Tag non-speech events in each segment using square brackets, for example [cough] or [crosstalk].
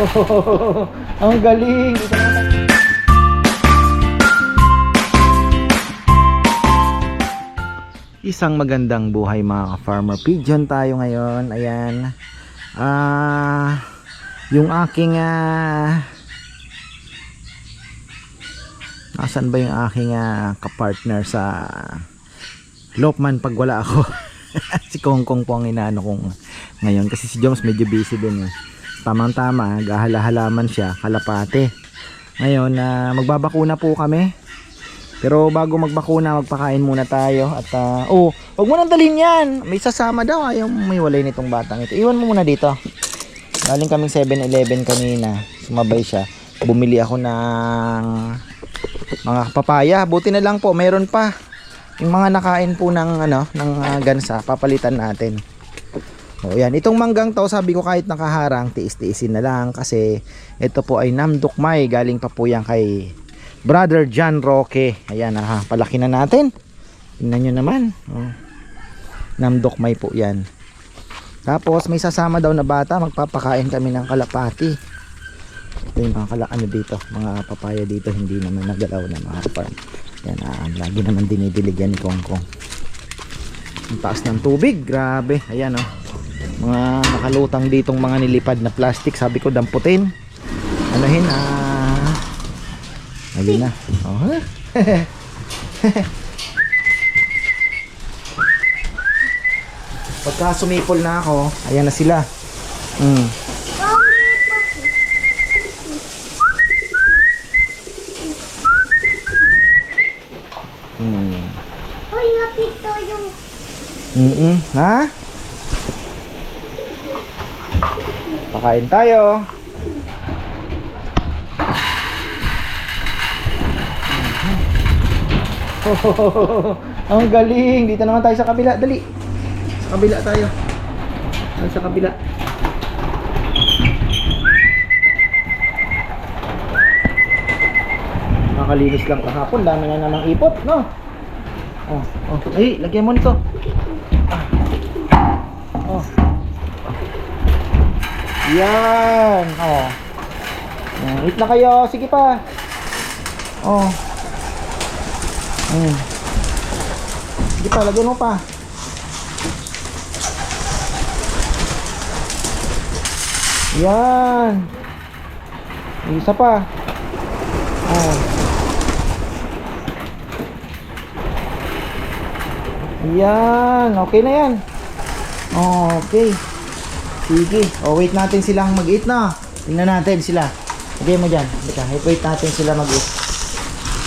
[laughs] Ang galing. Isang magandang buhay mga farmer pigeon tayo ngayon. Ayan. Ah, yung aking ah Asan ba yung aking ah, kapartner sa Lokman pag wala ako? [laughs] si Kongkong po ang inaano kong ngayon kasi si Jones medyo busy din eh. Tamang tama, gahala-halaman siya, kalapate. Ngayon, na magbabakuna po kami. Pero bago magbakuna, magpakain muna tayo at ah, oh, wag mo nang dalhin 'yan. May sasama daw ayaw may walay nitong batang ito. Iwan mo muna dito. Galing kaming 7-Eleven kanina. Sumabay siya. Bumili ako ng mga papaya. Buti na lang po, mayroon pa. Yung mga nakain po ng ano, ng ah, gansa, papalitan natin. O yan, itong manggang to, sabi ko kahit nakaharang, tiis-tiisin na lang kasi ito po ay namdukmay. Galing pa po yan kay Brother John Roque. Ayan, ha, palaki na natin. Tingnan nyo naman. Oh. Namdukmay po yan. Tapos may sasama daw na bata, magpapakain kami ng kalapati. Ito yung mga kala, ano dito, mga papaya dito, hindi naman nagalaw na mga farm. Yan, ah, lagi naman dinidilig yan ni Kong Kong. Ang taas ng tubig, grabe. Ayan oh. Mga nakalutang ditong mga nilipad na plastic, sabi ko damputin. Anuhin, ah. Ayun na. Oh. [laughs] Pagka sumipol na ako, ayan na sila. Mm. Mm. Uy, napito yung... Mm-mm. Ha? Pakain tayo. [laughs] Ang galing. Dito naman tayo sa kabila. Dali. Sa kabila tayo. Tayo sa kabila. Nakakalinis lang kahapon. Dami na namang ipot, no? Oh, oh. Ay, lagyan mo nito. Yan. Oh. Yan. Eat na kayo. Sige pa. Oh. Hmm. Sige pa, lagyan mo pa. Yan. Isa pa. Oh. Yan, okay na yan. Okay. Sige. O, wait natin silang mag-eat na. Tingnan natin sila. Lagay mo dyan. Teka, wait natin sila mag-eat.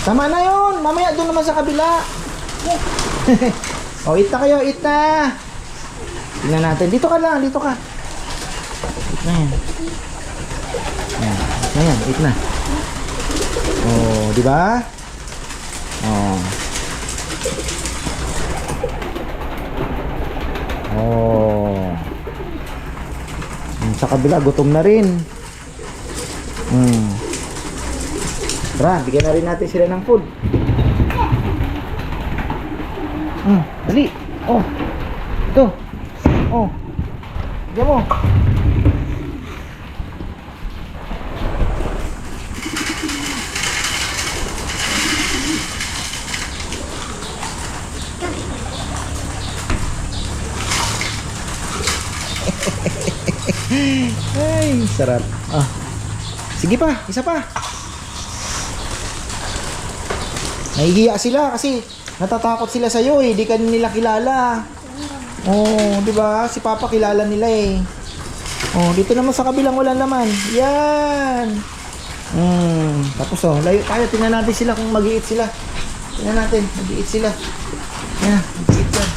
Tama na yun. Mamaya doon naman sa kabila. [laughs] o, eat na kayo. Eat na. Tingnan natin. Dito ka lang. Dito ka. Eat na yan. Yan. Eat na yan. Eat na. O, di ba? O. Sa kabila, gutom na rin. Hmm. Tara, bigyan na rin natin sila ng food. Hmm, dali. Oh. Ito. Oh. Bigyan mo. Ay, sarap. Ah. Sige pa, isa pa. Nahihiya sila kasi natatakot sila sa iyo eh, di ka nila kilala. Oh, 'di ba? Si Papa kilala nila eh. Oh, dito naman sa kabilang wala naman. Yan. Hmm, tapos oh, layo tayo. Tingnan natin sila kung mag sila. Tingnan natin, mag sila. Yan, mag-eat yan.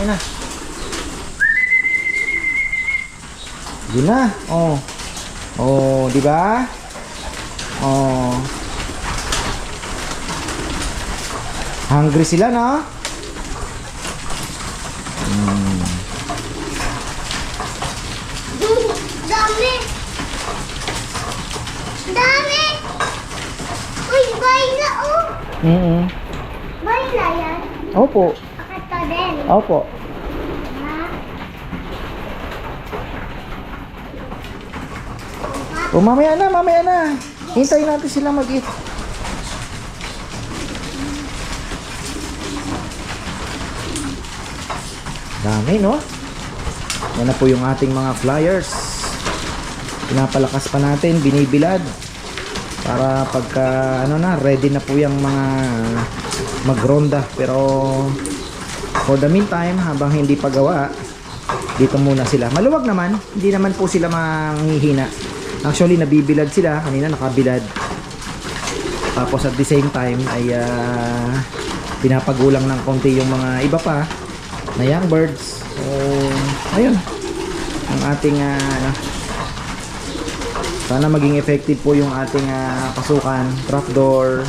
Yan na. Yun na. Oh. Oh, di ba? Oh. Hungry sila, no? Mm. Dami! Dami! Uy, bayla oh! Mm -mm. Bayla yan. Opo. Ito din. Opo. O mamaya na, mamaya na. Hintayin natin sila mag-eat. Dami, no? Yan na po yung ating mga flyers. Pinapalakas pa natin, binibilad. Para pagka, ano na, ready na po yung mga magronda. Pero, for the meantime, habang hindi pa gawa, dito muna sila. Maluwag naman, hindi naman po sila manghihina. Actually, nabibilad sila. Kanina nakabilad. Tapos at the same time ay ah, pinapagulang ng konti yung mga iba pa na young birds. So, ayun. Ang ating ah, ano, sana maging effective po yung ating ah, pasukan, trapdoor,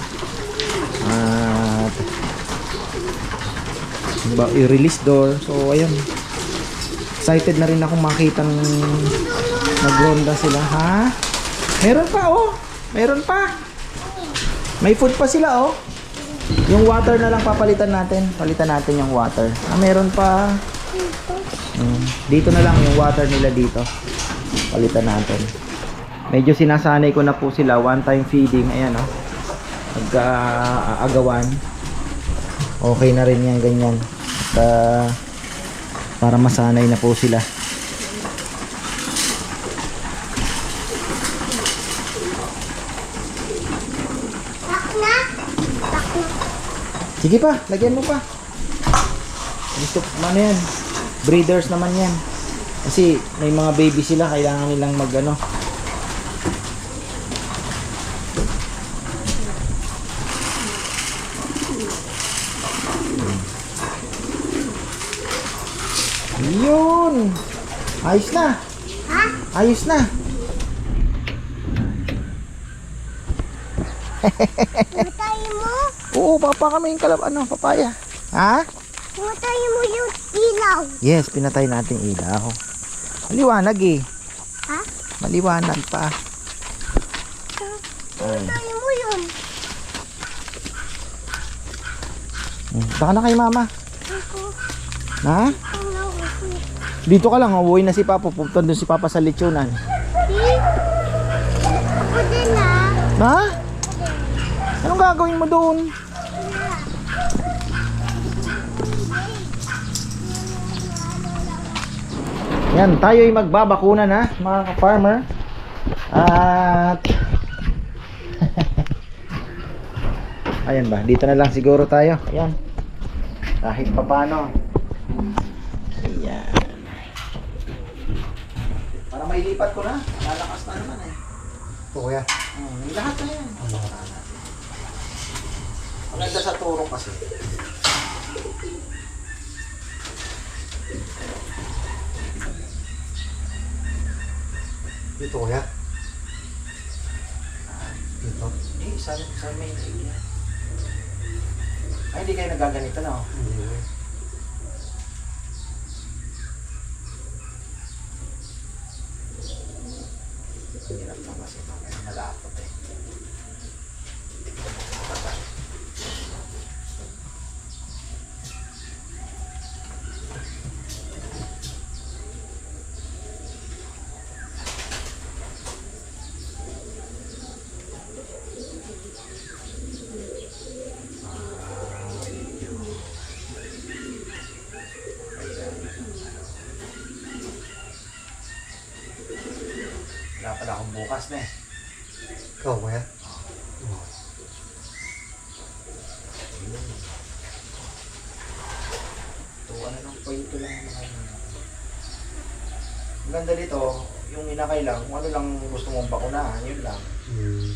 at ba, i-release door. So, ayun. Excited na rin ako makitang nagronda sila. Ha? Meron pa, oh. Meron pa. May food pa sila, oh. Yung water na lang papalitan natin. Palitan natin yung water. Ah, meron pa. Mm, Dito na lang yung water nila dito. Palitan natin. Medyo sinasanay ko na po sila. One time feeding. Ayan, oh. Nag-aagawan. okay na rin yan, ganyan. At, ah, para masanay na po sila. Tak na. Tak na. Sige pa, lagyan mo pa. Gusto, ano yan? Breeders naman yan. Kasi may mga baby sila, kailangan nilang mag ano. Yun! Ayos na! Ha? Ayos na! Mo? [laughs] Oo, papa kami yung kalab, ano, papaya. Ha? Matay mo yung ilaw. Yes, pinatay natin ilaw. Maliwanag eh. Ha? Maliwanag pa. Matay mo yun. Hmm. Baka na kay mama. Ako. Ha? Dito ka lang, uuwi na si Papa. Pupunta doon si Papa sa lechonan. Ako din ah. Ha? Anong gagawin mo doon? Yan, tayo ay magbabakuna na, mga ka-farmer. At... [laughs] Ayan ba, dito na lang siguro tayo. Ayan. Kahit papano. Ayan. Para mailipat ko na. Lalakas na naman eh. Oo, kuya. Hmm, lahat na yan. Ang ganda sa turong kasi. Dito, kuya. Dito. Eh, sa, sa main area. Ay, hindi kayo nagaganito na. oh. Hindi, bukas na eh. Ikaw, kuya. Ito, ano nang pwede lang mga Ang ganda dito, yung inakay lang, kung ano lang gusto mong bakunahan, yun lang. Hmm.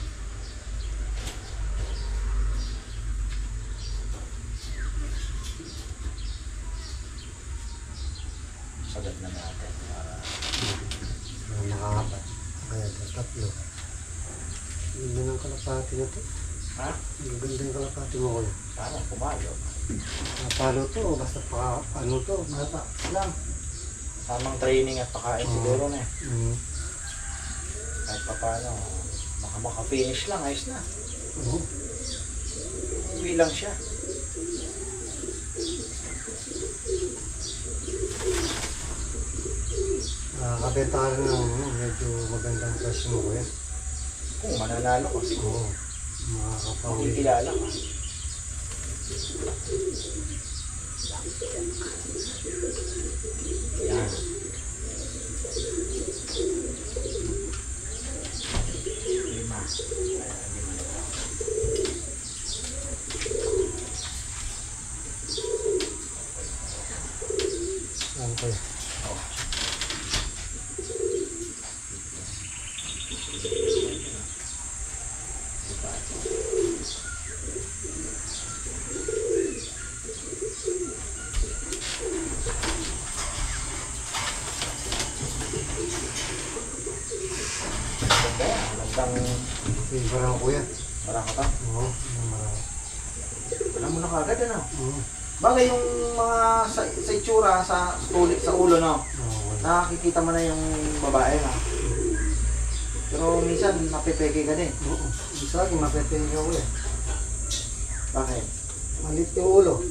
Sagat na natin. Para... Mga makakapa. Kaya, tatlo. Ganda ng kalapati na to. Ha? Ang ganda ng kalapati mo, kuya. Sana, pumalo. Napalo to, basta pa, ano to, bata lang. Tamang training at pakain siguro na eh. Hmm. Kahit pa paano, baka maka-finish lang, ayos na. Oo. Uwi lang siya. Nakakabenta ka rin ng ano, medyo magandang presyo mo, kuya. Oo, mananalo ko siguro. Oo. Makakapawi. Kilala ka. Yan. Lima. Okay. Ganda yan. Magandang Yung parang kuya. marako ka. Oo. Alam mo na kagad ano. Oo. Bagay yung mga sa, sa itsura, sa, tulik, sa ulo no. Oo, wala. Nakikita mo na yung babae no. Pero minsan napipeke ka din. Oo. Isa lagi mapepeng ka kuya. Bakit? Malit yung ulo.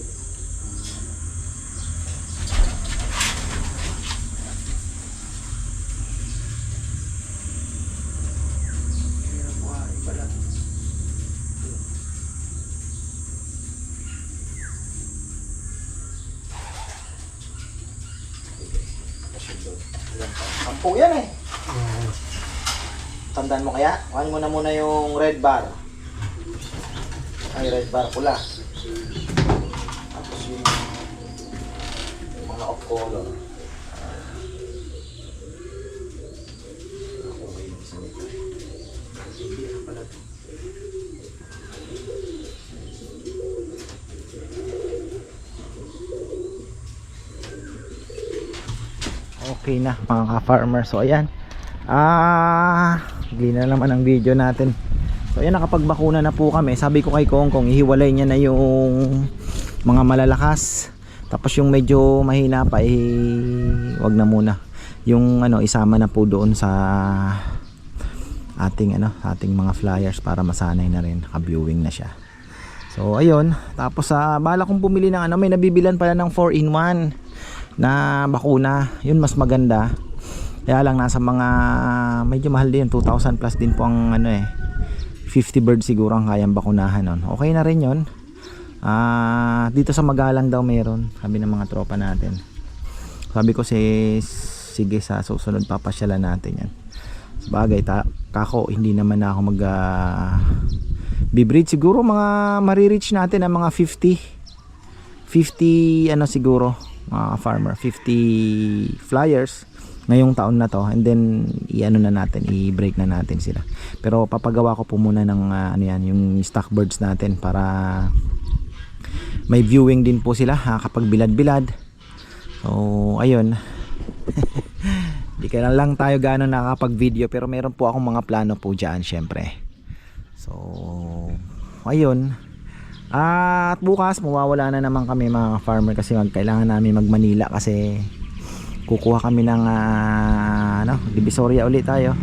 Sampu yan eh. Oo. Tandaan mo kaya? Kuhanin mo na muna yung red bar. Ay, red bar pula. Tapos yung, mga off color. Okay, isa nito. Hindi na pala to. Okay na mga ka-farmer. So ayan. Ah, hindi na naman ang video natin. So ayan nakapagbakuna na po kami. Sabi ko kay Kong Kong ihiwalay niya na yung mga malalakas. Tapos yung medyo mahina pa eh wag na muna. Yung ano isama na po doon sa ating ano, ating mga flyers para masanay na rin, ka-viewing na siya. So ayun, tapos sa bala kong bumili ng ano, may nabibilan pala ng 4 in 1 na bakuna. Yun mas maganda. Kaya lang nasa mga medyo mahal din 2,000 plus din po ang ano eh 50 bird siguro ang kayang bakunahan nun. Okay na rin 'yon. Ah, dito sa Magalang daw meron, sabi ng mga tropa natin. Sabi ko si sige sa susunod papasyalan natin 'yan. Sabagay ta kako hindi naman na ako mag ah, bibreed siguro mga marireach natin ang mga 50 50 ano siguro mga farmer 50 flyers ngayong taon na to. And then i-ano na natin i-break na natin sila. Pero papagawa ko po muna ng ah, ano yan yung stock birds natin para may viewing din po sila ha, kapag bilad-bilad. So ayun. [laughs] Di lang tayo gaano nakakapag video pero meron po akong mga plano po dyan syempre. So ayun at bukas mawawala na naman kami mga farmer kasi mag, kailangan namin mag Manila kasi kukuha kami ng ah, ano, Divisoria ulit tayo.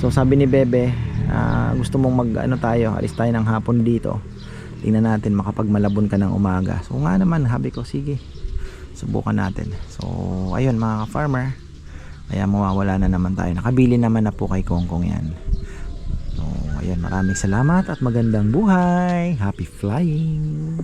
So sabi ni Bebe, ah, gusto mong mag ano tayo, alis tayo ng hapon dito. Tingnan natin makapagmalabon ka ng umaga. So nga naman, habi ko, sige. Subukan natin. So ayun mga farmer. Kaya mawawala na naman tayo. Nakabili naman na po kay Kongkong yan. So ayun, maraming salamat at magandang buhay. Happy flying.